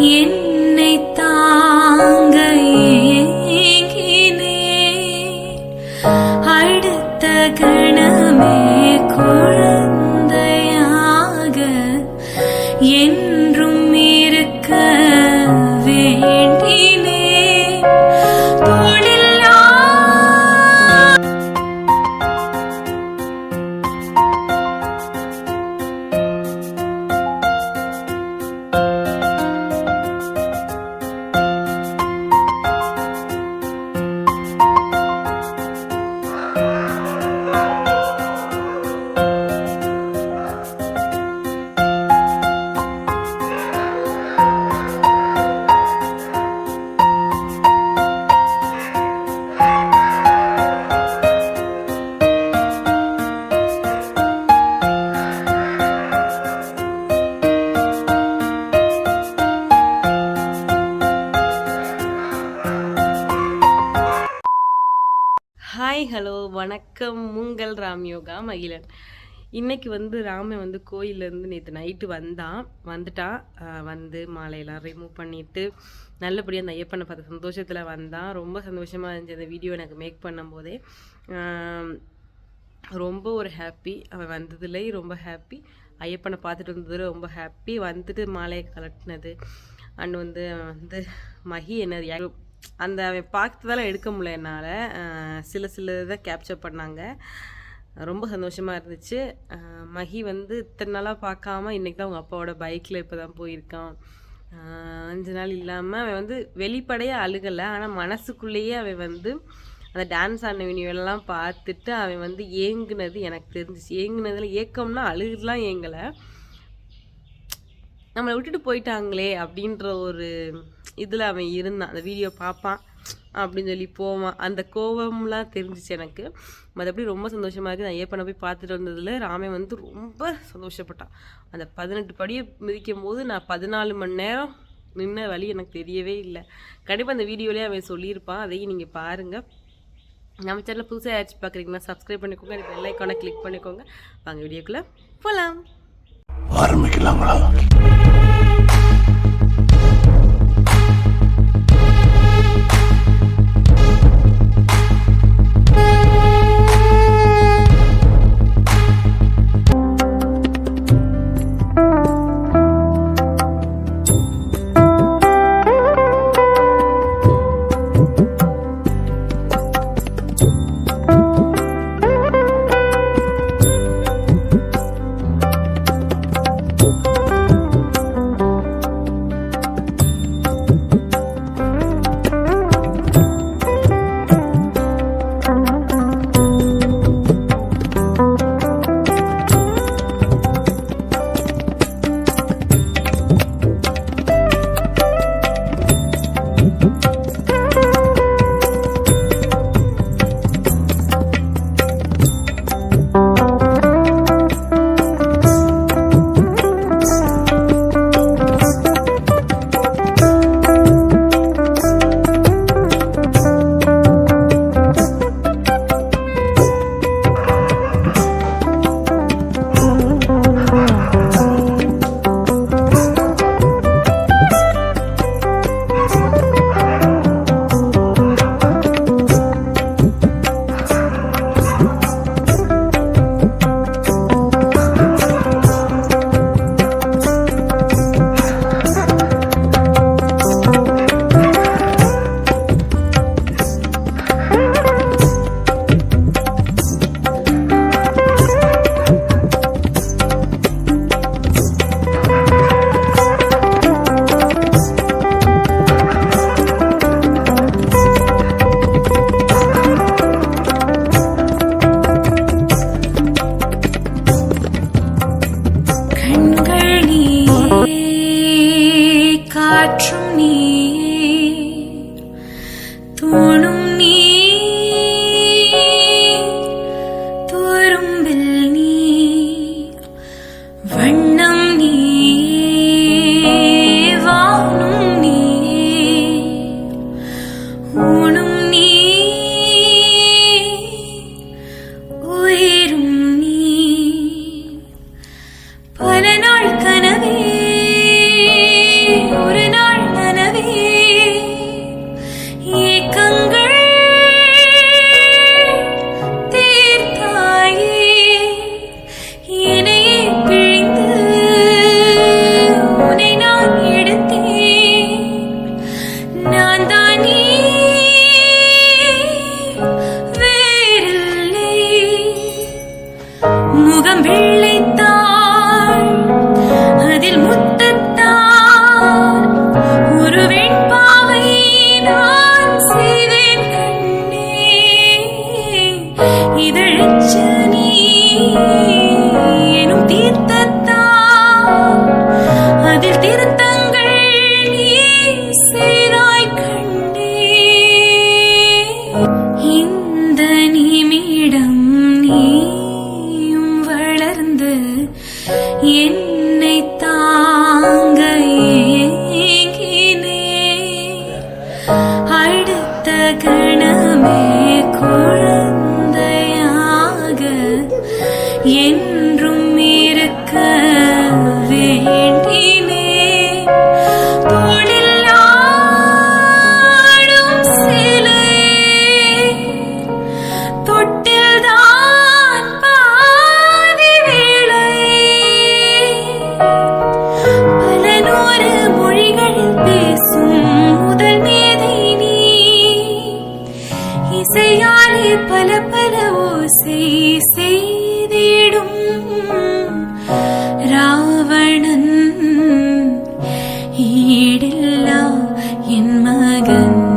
என்னை ராம் யோகா மகிழன். இன்னைக்கு வந்து ராமன் வந்து கோயிலேருந்து நேற்று நைட்டு வந்தான். வந்துட்டான் வந்து மாலையெல்லாம் ரிமூவ் பண்ணிட்டு நல்லபடியாக அந்த ஐயப்பனை பார்த்த சந்தோஷத்தில் வந்தான். ரொம்ப சந்தோஷமாக இருந்துச்சு அந்த வீடியோ எனக்கு மேக் பண்ணும்போதே. ரொம்ப ஒரு ஹாப்பி அவன் வந்ததுலே ரொம்ப ஹாப்பி ஐயப்பனை பார்த்துட்டு வந்தது ரொம்ப ஹாப்பி வந்துட்டு மாலையை கலட்டினது அண்ட் வந்து அவன் வந்து மகி என்ன அந்த அவன் பார்த்ததெல்லாம் எடுக்க முடியல என்னால். சில சில இதை கேப்சர் பண்ணாங்க. ரொம்ப சந்தோஷமாக இருந்துச்சு. மகி வந்து இத்தனை நாளாக பார்க்காம இன்றைக்கி தான் அவங்க அப்பாவோட பைக்கில் இப்போ தான் போயிருக்கான் அஞ்சு நாள் இல்லாமல் அவன் வந்து வெளிப்படையாக அழுகலை. ஆனால் மனசுக்குள்ளேயே அவன் வந்து அந்த டான்ஸ் ஆடின வீடியோலாம் பார்த்துட்டு அவன் வந்து ஏங்குனது எனக்கு தெரிஞ்சிச்சு. ஏங்குனதில் ஏக்கம்னா அழுகுலாம் ஏங்கலை. நம்மளை விட்டுட்டு போயிட்டாங்களே அப்படின்ற ஒரு இதில் அவன் இருந்தான். அந்த வீடியோ பார்ப்பான். அப்படின்னு சொல்லி போவான் அந்த கோவம்லாம் தெரிஞ்சிச்சு எனக்கு. மற்றபடி ரொம்ப சந்தோஷமாக இருக்குது நான் ஐயப்பனை போய் பார்த்துட்டு வந்ததில் ராமே வந்து ரொம்ப சந்தோஷப்பட்டான் அந்த பதினெட்டு படியை மிதிக்கும் போது நான் பதினாலு மணி நேரம் நின்ன வழி எனக்கு தெரியவே இல்லை. கண்டிப்பாக அந்த வீடியோலேயே அவன் சொல்லியிருப்பான் அதையும் நீங்கள் பாருங்கள் நம்ம சேனலில் புதுசாக யாராச்சும் பார்க்குறீங்கன்னா சப்ஸ்கிரைப் பண்ணிக்கோங்க. எனக்கு பெல் ஐக்கானை கிளிக் பண்ணிக்கோங்க. வாங்க வீடியோக்குள்ளே போகலாம் ஆரம்பிக்கலாங்களா when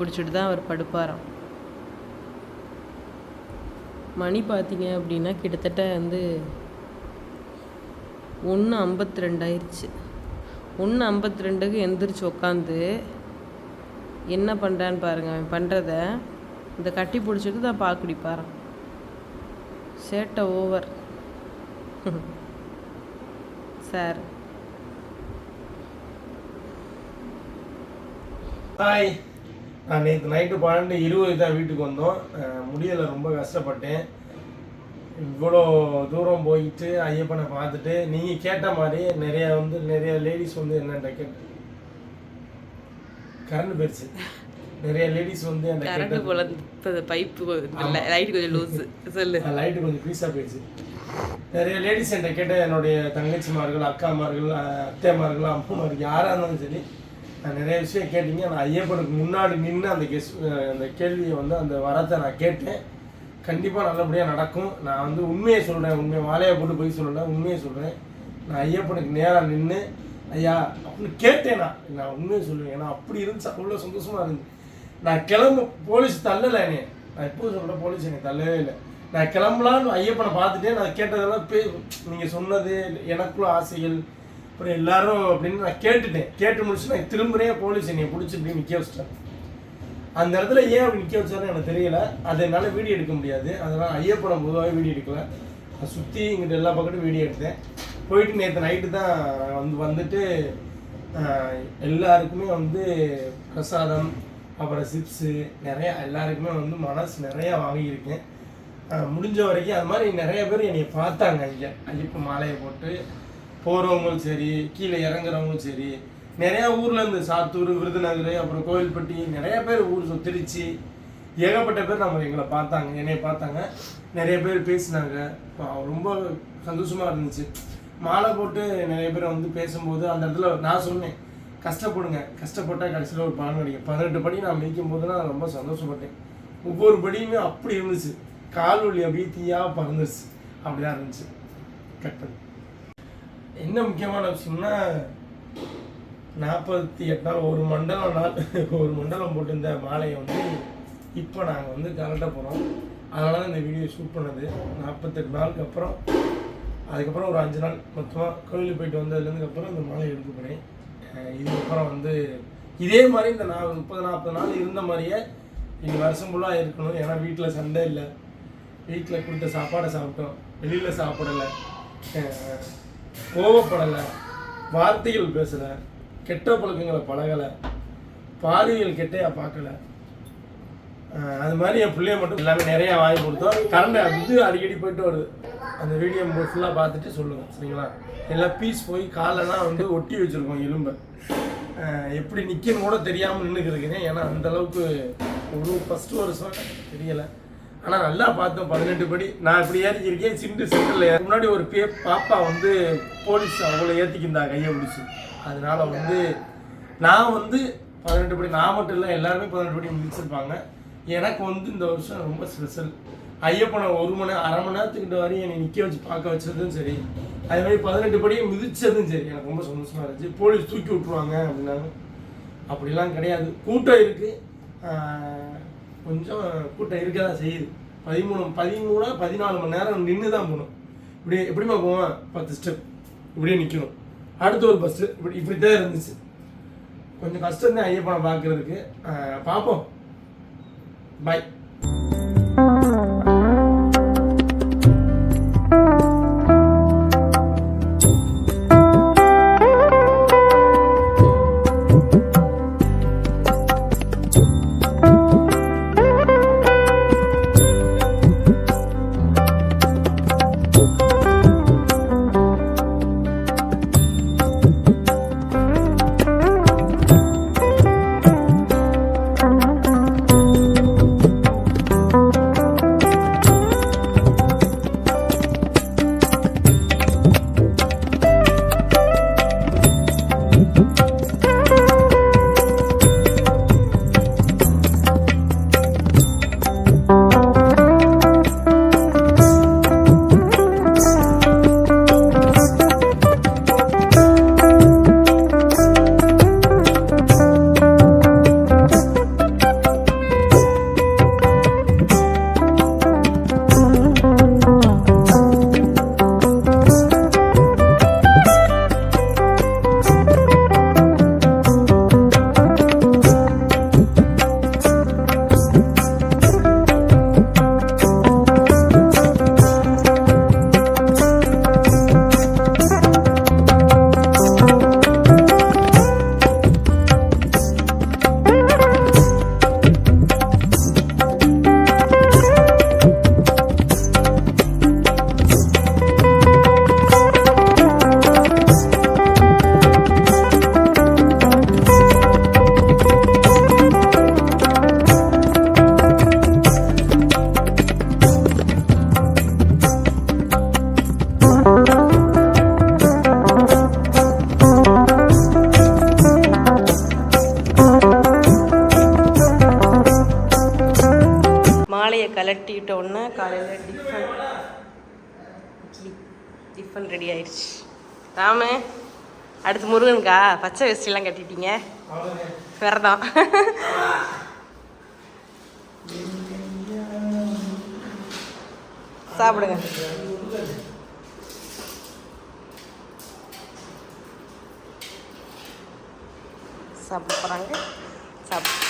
பிடிச்சிட்டு தான் அவர் படுப்பாராம். மணி பார்த்தீங்க அப்படின்னா கிட்டத்தட்ட வந்து ஒன்று ஐம்பத்தி ரெண்டாயிருச்சு ஒன்று ஐம்பத்தி ரெண்டுக்கு எந்திரிச்சு உக்காந்து என்ன பண்ணுறான்னு பாருங்கள் அவன் பண்ணுறத இந்த கட்டி பிடிச்சிட்டு தான் பால் குடிப்பாரான் சேட்டை ஓவர். சார். ஹாய் நான் நேற்று நைட்டு பன்னெண்டு இருபது தான் வீட்டுக்கு வந்தோம். முடியலை ரொம்ப கஷ்டப்பட்டேன். இவ்வளோ தூரம் போயிட்டு ஐயப்பனை பார்த்துட்டு நீங்கள் கேட்ட மாதிரி நிறைய வந்து நிறைய லேடிஸ் வந்து என்னென்ன கேட்டு கரண்ட் போயிடுச்சு நிறைய லேடிஸ் வந்து என்ன கரண்ட் போல பைப்பு லைட் கொஞ்சம் லூஸு சொல்லு. லைட்டு கொஞ்சம் பீஸாக போயிடுச்சு நிறைய லேடிஸ் என்கிட்ட கேட்ட என்னுடைய தங்கச்சிமார்கள் அக்காமார்கள் அத்தைமார்கள் அம்மாமார்கள் யாராக இருந்தாலும் சரி நிறைய விஷயம் கேட்டீங்க. நான் ஐயப்பனுக்கு முன்னாடி நின்று அந்த கெஸ் அந்த கேள்வியை வந்து அந்த வரத்தை நான் கேட்டேன். கண்டிப்பாக நல்லபடியாக நடக்கும். நான் வந்து உண்மையை சொல்கிறேன் உண்மையை வாழையை போட்டு போய் சொல்லலை. உண்மையை சொல்கிறேன் நான் ஐயப்பனுக்கு நேராக நின்று ஐயா அப்படின்னு கேட்டேன் நான். நான் உண்மையை சொல்லுவேன் ஏன்னா அப்படி இருந்துச்சு. அவ்வளோ சந்தோஷமாக இருந்துச்சு. நான் கிளம்ப போலீஸ் தள்ளலை என்னை. நான் எப்போது சொல்கிறேன் போலீஸ் என்னை தள்ளவே இல்லை. நான் கிளம்பலான்னு ஐயப்பனை பார்த்துட்டே நான் கேட்டதெல்லாம் பே நீங்கள் சொன்னது எனக்குள்ள ஆசைகள் அப்புறம் எல்லாரும் அப்படின்னு நான் கேட்டுட்டேன். கேட்டு முடிச்சு நான் திரும்புறேன் போலீஸ் என்னை பிடிச்சி இப்படி நிற்க வச்சிட்டாங்க அந்த இடத்துல ஏன் அப்படி நிற்க வச்சாருன்னு எனக்கு தெரியல. அதை என்னால் வீடியோ எடுக்க முடியாது. அதனால் ஐயப்படம் பொதுவாகவே வீடியோ எடுக்கல. நான் சுற்றி இங்கிட்ட எல்லா பக்கத்தும் வீடியோ எடுத்தேன். போயிட்டு நேற்று நைட்டு தான் வந்து வந்துட்டு எல்லாருக்குமே வந்து பிரசாதம் அப்புறம் சிப்ஸு நிறையா எல்லாருக்குமே வந்து மனசு நிறையா வாங்கியிருக்கேன். முடிஞ்ச வரைக்கும் அது மாதிரி நிறைய பேர் என்னை பார்த்தாங்க. இங்கே ஐயப்ப மாலையை போட்டு போகிறவங்களும் சரி கீழே இறங்குறவங்களும் சரி நிறையா ஊரில் இருந்து சாத்தூர் விருதுநகர் அப்புறம் கோவில்பட்டி நிறைய பேர் ஊர் திருச்சி ஏகப்பட்ட பேர் நம்ம எங்களை பார்த்தாங்க என்னைய பார்த்தாங்க. நிறைய பேர் பேசினாங்க. ரொம்ப சந்தோஷமாக இருந்துச்சு. மாலை போட்டு நிறைய பேர் வந்து பேசும்போது அந்த இடத்துல நான் சொன்னேன் கஷ்டப்படுங்க. கஷ்டப்பட்டால் கடைசியில் ஒரு பலன் கிடைக்கும். பதினெட்டு படி நான் மிதிக்கும் போது நான் ரொம்ப சந்தோஷப்பட்டேன். ஒவ்வொரு படியுமே அப்படி இருந்துச்சு. கால் வலி அப்படியே தீயாக பறந்துருச்சு. அப்படிதான் இருந்துச்சு. கட் பண்ணி. என்ன முக்கியமான விஷயம்னா நாற்பத்தி எட்டு நாள் ஒரு மண்டலம் நாள் ஒரு மண்டலம் போட்டிருந்த மாலையை வந்து இப்போ நாங்கள் வந்து கலட்ட போகிறோம் அதனால தான் இந்த வீடியோ ஷூட் பண்ணது. நாற்பத்தெட்டு நாளுக்கு அப்புறம் அதுக்கப்புறம் ஒரு அஞ்சு நாள் மொத்தமாக கோயிலுக்கு போயிட்டு வந்ததுலேருந்து அப்புறம் இந்த மாலை எடுக்க போகிறேன் இதுக்கப்புறம் வந்து இதே மாதிரி இந்த நான் முப்பது நாற்பது நாள் இருந்த மாதிரியே இந்த வருஷம் ஃபுல்லாக இருக்கணும். ஏன்னா வீட்டில் சண்டை இல்லை. வீட்டில் கொடுத்த சாப்பாடை சாப்பிட்டோம். வெளியில் சாப்பிடலை. கோவப்படலை வார்த்தைகள் பேசலை கெட்ட பழக்கங்களை பழகலை பாலியல் கெட்டையாக பார்க்கல. அது மாதிரி என் பிள்ளைய மட்டும் எல்லாமே நிறையா வாங்கி கொடுத்தோம். கரண்ட் இது அடிக்கடி போயிட்டு வருது. அந்த வீடியோ ஃபுல்லாக பார்த்துட்டு சொல்லுவோம் சரிங்களா? எல்லாம் பீஸ் போய் காலெல்லாம் வந்து ஒட்டி வச்சுருக்கோம் எலும்பை எப்படி நிற்கணும் கூட தெரியாமல் நின்றுக்கு ஏன்னா அந்தளவுக்கு ஒரு ஃபஸ்ட்டு வருஷம் தெரியலை. ஆனால் நல்லா பார்த்தோம். பதினெட்டு படி. நான் இப்படி ஏறிக்கிருக்கேன். சிண்டு சென்டரில் முன்னாடி ஒரு பே பாப்பா வந்து போலீஸ் அவங்கள ஏற்றிக்கிருந்தா கையை பிடிச்சி. அதனால வந்து நான் வந்து பதினெட்டு படி நான் மட்டும் இல்லை எல்லாருமே பதினெட்டு படி முடிச்சிருப்பாங்க. எனக்கு வந்து இந்த வருஷம் ரொம்ப ஸ்பெஷல் ஐயப்பனை ஒரு மணி அரை மணி நேரத்துக்கிட்ட வரையும் என்னை நிற்க வச்சு பார்க்க வச்சதும் சரி. அதே மாதிரி பதினெட்டு படியை மிதிச்சதும் சரி. எனக்கு ரொம்ப சந்தோஷமாக இருந்துச்சு. போலீஸ் தூக்கி விட்ருவாங்க அப்படின்னாங்க. அப்படிலாம் கிடையாது. கூட்டம் இருக்குது கொஞ்சம் கூட்டம் இருக்க தான் செய்யுது. பதிமூணு பதிமூணா பதினாலு மணி நேரம் நின்று தான் போகணும். இப்படி எப்படிமா போவேன்? பத்து ஸ்டெப் இப்படியே நிற்கணும் அடுத்து ஒரு பஸ்ஸு இப்படி இப்படி தான் இருந்துச்சு. கொஞ்சம் கஷ்டம் தான் ஐயப்பனை பார்க்குறதுக்கு. பார்ப்போம். பாய் மாலையை கலட்டிட்டோன்னா காலையில் டிஃபன் இட்லி டிஃபன் ரெடி ஆயிடுச்சு. ராம அடுத்து முருகனுக்கா? பச்சை வேஷ்டிலாம் கட்டிட்டீங்க? விரதம். சாப்பிடுங்க. சாப்பிட போகிறாங்க சாப்பிடு.